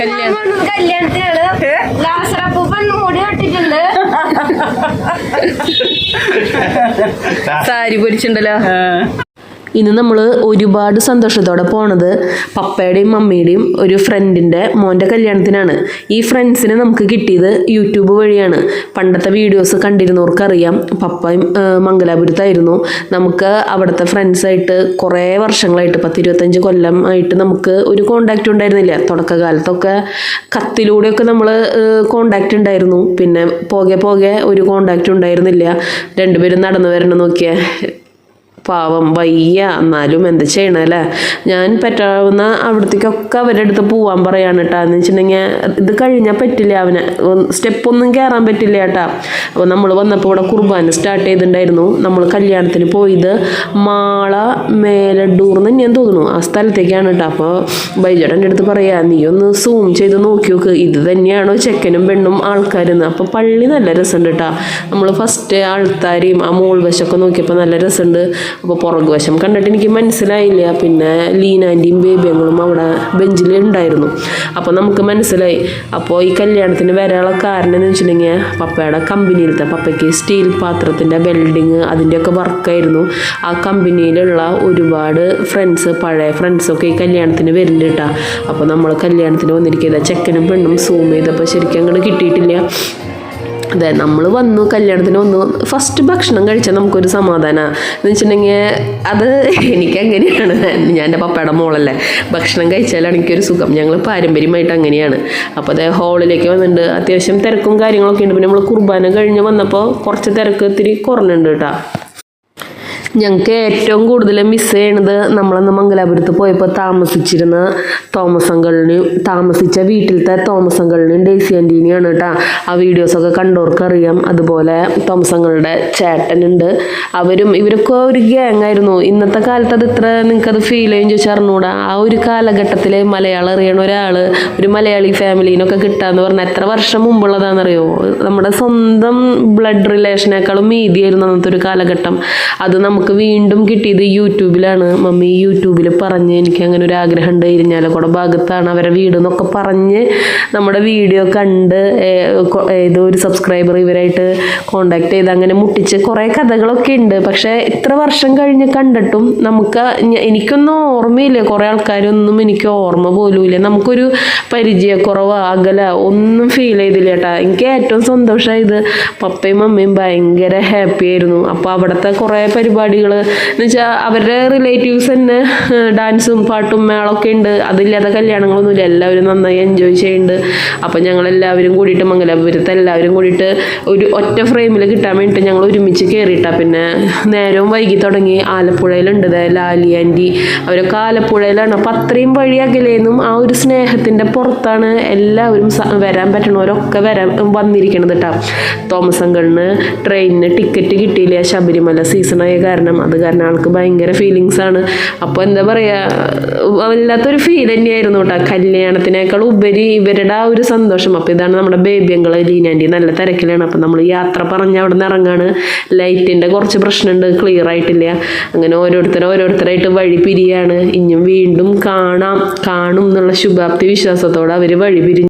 കല്യാണം. കല്യാണത്തിനാണ് ലാസറപ്പൂപ്പൻ മുടി കെട്ടിട്ടുണ്ട് സാരി പൊരിച്ചിട്ടുണ്ടല്ലോ ആ. ഇന്ന് നമ്മൾ ഒരുപാട് സന്തോഷത്തോടെ പോണത് പപ്പയുടെയും മമ്മിയുടെയും ഒരു ഫ്രണ്ടിന്റെ മോന്റെ കല്യാണത്തിനാണ്. ഈ ഫ്രണ്ട്സിനെ നമുക്ക് കിട്ടിയത് യൂട്യൂബ് വഴിയാണ്. പണ്ടത്തെ വീഡിയോസ് കണ്ടിരുന്നവർക്കറിയാം. പപ്പയും മംഗലാപുരത്തായിരുന്നു. നമുക്ക് അവിടുത്തെ ഫ്രണ്ട്സായിട്ട് കുറേ വർഷങ്ങളായിട്ട് പത്തിരുപത്തഞ്ച് കൊല്ലം ആയിട്ട് നമുക്ക് ഒരു കോണ്ടാക്റ്റ് ഉണ്ടായിരുന്നില്ല. തുടക്കകാലത്തൊക്കെ കത്തിലൂടെയൊക്കെ നമ്മൾ കോണ്ടാക്റ്റ് ഉണ്ടായിരുന്നു. പിന്നെ പോകെ പോകെ ഒരു കോണ്ടാക്റ്റ് ഉണ്ടായിരുന്നില്ല. രണ്ടുപേരും നടന്നു വരണം നോക്കിയേ. പാവം വയ്യ. എന്നാലും എന്ത് ചെയ്യണല്ലേ ഞാൻ പറ്റാവുന്ന അവിടത്തേക്കൊക്കെ അവരുടെ അടുത്ത് പോവാൻ പറയാണ് കേട്ടോ എന്ന് വെച്ചിട്ടുണ്ടെങ്കിൽ ഇത് കഴിഞ്ഞാൽ പറ്റില്ല അവന്. സ്റ്റെപ്പ് ഒന്നും കയറാൻ പറ്റില്ല കേട്ടാ അപ്പോൾ നമ്മൾ വന്നപ്പോൾ ഇവിടെ കുർബാന സ്റ്റാർട്ട് ചെയ്തിട്ടുണ്ടായിരുന്നു. നമ്മൾ കല്യാണത്തിന് പോയത് മാള മേലഡൂർ എന്ന് ഞാൻ തോന്നുന്നു. ആ സ്ഥലത്തേക്കാണ് കേട്ടോ അപ്പോൾ ബൈജേട്ടന്റെ അടുത്ത് പറയാ നീ ഒന്ന് സൂം ചെയ്ത് നോക്കി നോക്ക്. ഇത് തന്നെയാണോ ചെക്കനും പെണ്ണും ആൾക്കാരെന്ന്? അപ്പോൾ പള്ളി നല്ല രസമുണ്ട് കേട്ടോ നമ്മൾ ഫസ്റ്റ് ആൾത്താരെയും ആ മോൾ വശമൊക്കെ നോക്കിയപ്പോൾ നല്ല രസമുണ്ട് അപ്പോൾ പുറകു വശം കണ്ടിട്ട് എനിക്ക് മനസ്സിലായില്ല. പിന്നെ ലീനാന്റെയും ബേബിയങ്ങളും അവിടെ ബെഞ്ചിൽ ഉണ്ടായിരുന്നു. അപ്പോൾ നമുക്ക് മനസ്സിലായി. അപ്പോൾ ഈ കല്യാണത്തിന് വരാനുള്ള കാരണം എന്ന് വെച്ചിട്ടുണ്ടെങ്കിൽ പപ്പയുടെ കമ്പനിയിലത്തെ പപ്പയ്ക്ക് സ്റ്റീൽ പാത്രത്തിന്റെ വെൽഡിങ് അതിന്റെയൊക്കെ വർക്കായിരുന്നു ആ കമ്പനിയിലുള്ള ഒരുപാട് ഫ്രണ്ട്സ് പഴയ ഫ്രണ്ട്സൊക്കെ ഈ കല്യാണത്തിന് വരുന്നുണ്ട് കേട്ടോ അപ്പോൾ നമ്മൾ കല്യാണത്തിന് വന്നിരിക്കുക ചെക്കനും പെണ്ണും സൂം ചെയ്തപ്പോൾ ശരിക്കും അങ്ങോട്ട് കിട്ടിയിട്ടില്ല. അതെ നമ്മൾ വന്നു കല്യാണത്തിന് വന്നു. ഫസ്റ്റ് ഭക്ഷണം കഴിച്ചാൽ നമുക്കൊരു സമാധാനമാണ് എന്ന് വെച്ചിട്ടുണ്ടെങ്കിൽ അത് എനിക്ക് അങ്ങനെയാണ് ഞാൻ എന്റെ പപ്പയുടെ മോളല്ലേ. ഭക്ഷണം കഴിച്ചാലാണ് എനിക്കൊരു സുഖം. ഞങ്ങൾ പാരമ്പര്യമായിട്ട് അങ്ങനെയാണ്. അപ്പോൾ അതേ ഹാളിലേക്ക് വന്നിട്ടുണ്ട്. അത്യാവശ്യം തിരക്കും കാര്യങ്ങളൊക്കെ ഉണ്ട്. പിന്നെ നമ്മൾ കുർബാന കഴിഞ്ഞ് വന്നപ്പോൾ കുറച്ച് തിരക്ക് ഇത്തിരി കുറഞ്ഞിട്ടുണ്ട് കേട്ടോ. ഞങ്ങൾക്ക് ഏറ്റവും കൂടുതൽ മിസ് ചെയ്യണത് നമ്മളന്ന് മംഗലാപുരത്ത് പോയപ്പോൾ താമസിച്ചിരുന്ന തോമസ് താമസിച്ച വീട്ടിലത്തെ തോമസ് അങ്കളിനെയും ഡേസി ആന്റീനിയാണ് കേട്ടോ ആ വീഡിയോസൊക്കെ കണ്ടവർക്ക് അറിയാം. അതുപോലെ തോമസ് അങ്കളുടെ ചേട്ടനുണ്ട്. അവരും ഇവരൊക്കെ ഒരു ഗ്യാങ് ആയിരുന്നു. ഇന്നത്തെ കാലത്ത് അത് ഇത്ര നിങ്ങൾക്കത് ഫീൽ ചെയ്യും ചോദിച്ചാൽ അറിഞ്ഞൂടാ. ആ ഒരു കാലഘട്ടത്തിൽ മലയാളം അറിയണ ഒരാൾ ഒരു മലയാളി ഫാമിലീനൊക്കെ കിട്ടാന്ന് പറഞ്ഞാൽ എത്ര വർഷം മുമ്പുള്ളതാണെന്നറിയോ? നമ്മുടെ സ്വന്തം ബ്ലഡ് റിലേഷനേക്കാളും മീതിയായിരുന്നു അന്നത്തെ ഒരു കാലഘട്ടം. അത് നമുക്ക് വീണ്ടും കിട്ടിയത് യൂട്യൂബിലാണ്. മമ്മി യൂട്യൂബിൽ പറഞ്ഞ് എനിക്ക് അങ്ങനെ ഒരു ആഗ്രഹം ഉണ്ട്. ഇരിഞ്ഞാലക്കുട ഭാഗത്താണ് അവരെ വീട് എന്നൊക്കെ പറഞ്ഞ് നമ്മുടെ വീഡിയോ കണ്ട് ഏത് ഒരു സബ്സ്ക്രൈബർ ഇവരായിട്ട് കോണ്ടാക്ട് ചെയ്ത് അങ്ങനെ മുട്ടിച്ച് കുറേ കഥകളൊക്കെ ഉണ്ട്. പക്ഷേ ഇത്ര വർഷം കഴിഞ്ഞ് കണ്ടിട്ടും നമുക്ക് എനിക്കൊന്നും ഓർമ്മയില്ല. കുറേ ആൾക്കാരൊന്നും എനിക്ക് ഓർമ്മ പോലും ഇല്ല. നമുക്കൊരു പരിചയക്കുറവ് അകല ഒന്നും ഫീൽ ചെയ്തില്ല കേട്ടാ. എനിക്ക് ഏറ്റവും സന്തോഷമായത് പപ്പയും മമ്മയും ഭയങ്കര ഹാപ്പി ആയിരുന്നു. അപ്പോൾ അവിടുത്തെ കുറേ പരിപാടികൾ എന്ന് വെച്ചാൽ അവരുടെ റിലേറ്റീവ്സ് തന്നെ ഡാൻസും പാട്ടും മേളൊക്കെ ഉണ്ട്. അതില്ലാതെ കല്യാണങ്ങളൊന്നുമില്ല. എല്ലാവരും നന്നായി എൻജോയ് ചെയ്യുന്നുണ്ട്. അപ്പോൾ ഞങ്ങളെല്ലാവരും കൂടിയിട്ട് മംഗലാപുരത്ത് എല്ലാവരും കൂടിയിട്ട് ഒരു ഒറ്റ ഫ്രെയിമിൽ കിട്ടാൻ വേണ്ടിയിട്ട് ഞങ്ങൾ ഒരുമിച്ച് കയറിയിട്ടാ പിന്നെ നേരവും വൈകി തുടങ്ങി ആലപ്പുഴയിലുണ്ട്. ലാലി ആന്റി അവരൊക്കെ ആലപ്പുഴയിലാണ്. അപ്പം അത്രയും വഴി അകലേന്നും ആ ഒരു സ്നേഹത്തിന്റെ പുറത്താണ് എല്ലാവരും വരാൻ പറ്റണവരൊക്കെ വരാൻ വന്നിരിക്കണത് കേട്ടോ തോമസ് അങ്കളിന് ട്രെയിനിന് ടിക്കറ്റ് കിട്ടിയില്ല. ശബരിമല സീസണായ കാരണം. അത് കാരണം ആൾക്ക് ഭയങ്കര ഫീലിങ്സ് ആണ്. അപ്പോൾ എന്താ പറയുക വല്ലാത്തൊരു ഫീൽ തന്നെയായിരുന്നു കേട്ടോ കല്യാണത്തിനേക്കാൾ ഉപരി ഇവരുടെ ആ ഒരു സന്തോഷം. അപ്പോൾ ഇതാണ് നമ്മുടെ ബേബി അങ്കൾ ലീനാന്റി നല്ല തിരക്കിലാണ്. അപ്പോൾ നമ്മൾ യാത്ര പറഞ്ഞ് അവിടെ നിന്ന് ഇറങ്ങാണ്. ലൈറ്റിന്റെ കുറച്ച് പ്രശ്നമുണ്ട് ക്ലിയർ ആയിട്ടില്ല. അങ്ങനെ ഓരോരുത്തർ ഓരോരുത്തരായിട്ട് വഴി പിരിയാണ്. ഇനിയും വീണ്ടും കാണാം. കാണും എന്നുള്ള ശുഭാപ്തി വിശ്വാസത്തോടെ അവർ വഴി പിരിഞ്ഞു